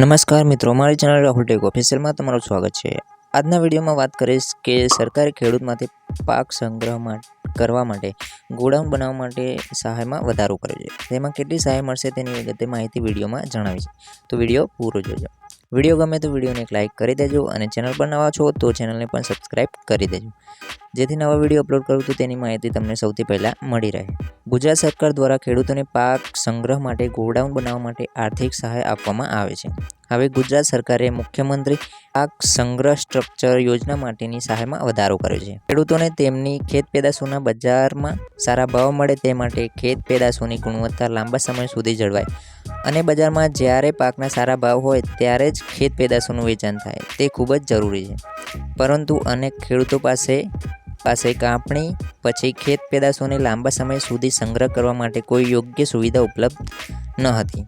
નમસ્કાર મિત્રો મારી ચેનલ રાહુલ ટેક ઓફિશિયલમાં તમારું સ્વાગત છે. આજના વિડીયોમાં વાત કરીશ કે સરકારે ખેડૂતમાંથી પાક સંગ્રહ કરવા માટે ગોડાઉન બનાવવા માટે સહાયમાં વધારો કર્યો છે. તેમાં કેટલી સહાય મળશે તેની વિગતે માહિતી વિડીયોમાં જણાવી છે તો વીડિયો પૂરો જોજો. વીડિયો ગમે તો વિડીયોને એક લાઇક કરી દેજો અને ચેનલ પર નવા છો તો ચેનલને પણ સબસ્ક્રાઇબ કરી દેજો. જેથી નવા વીડિયો અપલોડ કરું તો તેની માહિતી તમને સૌથી પહેલાં મળી રહે. ગુજરાત સરકાર દ્વારા ખેડૂતોને પાક સંગ્રહ માટે ગોડાઉન બનાવવા માટે આર્થિક સહાય આપવામાં આવે છે. હવે ગુજરાત સરકારે મુખ્યમંત્રી પાક સંગ્રહ સ્ટ્રક્ચર યોજના માટેની સહાયમાં વધારો કર્યો છે. ખેડૂતોને તેમની ખેત પેદાશોના બજારમાં સારા ભાવ મળે તે માટે ખેત પેદાશોની ગુણવત્તા લાંબા સમય સુધી જળવાય. અને બજારમાં જ્યારે પાકના સારા ભાવ હોય ત્યારે જ ખેત પેદાશોનું વેચાણ થાય. તે ખૂબ જ જરૂરી છે. પરંતુ અનેક ખેડૂતો પાસે પાસે કાપણી, પછી ખેત પેદાશોને લાંબા સમય સુધી સંગ્રહ કરવા માટે કોઈ યોગ્ય સુવિધા ઉપલબ્ધ ન હતી.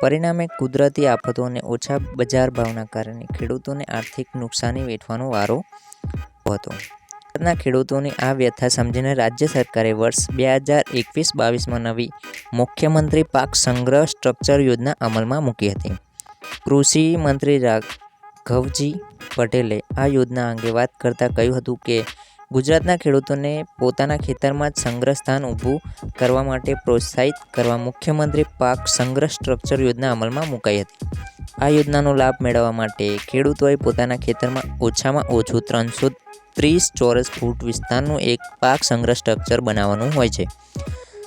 પરિણામે કુદરતી આફતો અને ઓછા બજાર ભાવના કારણે ખેડૂતોને આર્થિક નુકસાની વેઠવાનો વારો હતો. ભારતના ખેડૂતોની આ વ્યથા સમજીને રાજ્ય સરકારે વર્ષ બે હજાર એકવીસ બાવીસમાં નવી મુખ્યમંત્રી પાક સંગ્રહ સ્ટ્રક્ચર યોજના અમલમાં મૂકી હતી. કૃષિ મંત્રી રાઘવજી પટેલે આ યોજના અંગે વાત કરતાં કહ્યું હતું કે, ગુજરાતના ખેડૂતોને પોતાના ખેતરમાં જ સંગ્રહ સ્થાન ઊભું કરવા માટે પ્રોત્સાહિત કરવા મુખ્યમંત્રી પાક સંગ્રહ સ્ટ્રક્ચર યોજના અમલમાં મુકાઈ હતી. આ યોજનાનો લાભ મેળવવા માટે ખેડૂતોએ પોતાના ખેતરમાં ઓછામાં ઓછું ત્રણસો ત્રીસ ચોરસ ફૂટ વિસ્તારનું એક પાક સંગ્રહ સ્ટ્રક્ચર બનાવવાનું હોય છે.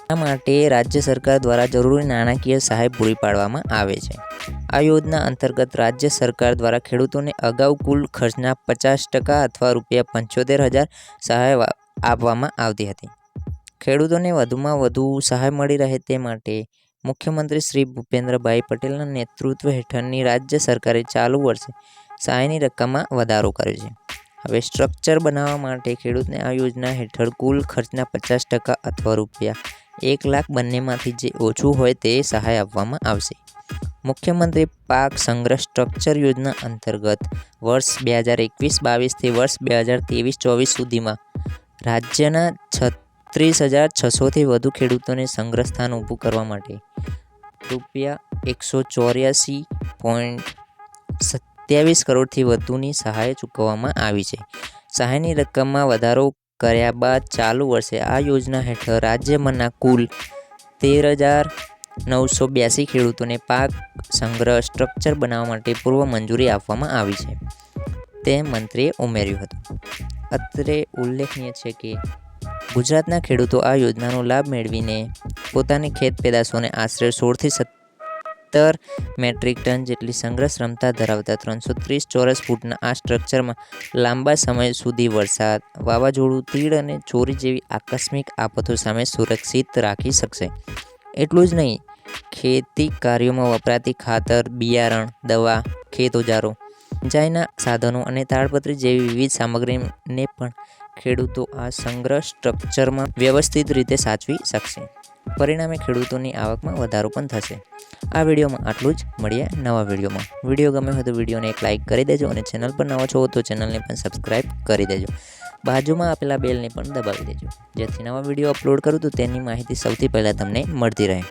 આ માટે રાજ્ય સરકાર દ્વારા જરૂરી નાણાકીય સહાય પૂરી પાડવામાં આવે છે. આ યોજના અંતર્ગત રાજ્ય સરકાર દ્વારા ખેડૂતોને અગાઉ કુલ ખર્ચના પચાસ ટકા અથવા રૂપિયા પંચોતેર હજાર સહાય આપવામાં આવતી હતી. ખેડૂતોને વધુમાં વધુ સહાય મળી રહે તે માટે મુખ્યમંત્રી શ્રી ભૂપેન્દ્રભાઈ પટેલના નેતૃત્વ હેઠળની રાજ્ય સરકારે ચાલુ વર્ષે સહાયની રકમમાં વધારો કર્યો છે. હવે સ્ટ્રક્ચર બનાવવા માટે ખેડૂતને આ યોજના હેઠળ કુલ ખર્ચના પચાસ ટકા અથવા રૂપિયા એક લાખ બંનેમાંથી જે ઓછું હોય તે સહાય આપવામાં આવશે. મુખ્યમંત્રી પાક સંગ્રહ સ્ટ્રક્ચર યોજના અંતર્ગત વર્ષ બે હજાર એકવીસ બાવીસથી વર્ષ બે હજાર ત્રેવીસ ચોવીસ સુધીમાં રાજ્યના છત્રીસ હજાર છસોથી વધુ ખેડૂતોને સંગ્રહ સ્થાન ઊભું કરવા માટે રૂપિયા એકસો ચોર્યાસી પોઈન્ટ સત્યાવીસ કરોડથી વધુની સહાય ચૂકવવામાં આવી છે. સહાયની રકમમાં વધારો કર્યા બાદ ચાલુ વર્ષે આ યોજના હેઠળ રાજ્યમાંના કુલ તેર હજાર નવસો બ્યાસી ખેડૂતોને પાક સંગ્રહ સ્ટ્રક્ચર બનાવવા માટે પૂર્વ મંજૂરી આપવામાં આવી છે. તેમ મંત્રીએ ઉમેર્યું હતું. અત્રે ઉલ્લેખનીય છે કે, ગુજરાતના ખેડૂતો આ યોજનાનો લાભ મેળવીને પોતાની ખેત પેદાશોને આશરે સોળથી સત્તર મેટ્રિક ટન જેટલી સંગ્રહ ક્ષમતા ધરાવતા ત્રણસો ત્રીસ ચોરસ ફૂટના આ સ્ટ્રક્ચરમાં લાંબા સમય સુધી વરસાદ, વાવાઝોડું, તીડ અને ચોરી જેવી આકસ્મિક આફતો સામે સુરક્ષિત રાખી શકશે. એટલું જ નહીં, ખેતી કાર્યોમાં વપરાતી ખાતર, બિયારણ, દવા, ખેત ઓજારો જાયના સાધનો અને તાડપત્રી જેવી વિવિધ સામગ્રીને પણ ખેડૂતો આ સંગ્રહ સ્ટ્રક્ચરમાં વ્યવસ્થિત રીતે સાચવી શકશે. પરિણામે ખેડૂતોની આવકમાં વધારો પણ થશે. આ વિડીયોમાં આટલું જ. મળીએ નવા વિડીયોમાં. વીડિયો ગમે હોય તો વિડીયોને એક લાઇક કરી દેજો અને ચેનલ પર નવા છો તો ચેનલને પણ સબસ્ક્રાઇબ કરી દેજો. બાજુમાં આપેલા બેલને પણ દબાવી દેજો. જેથી નવા વીડિયો અપલોડ કરું તો તેની માહિતી સૌથી પહેલાં તમને મળતી રહે.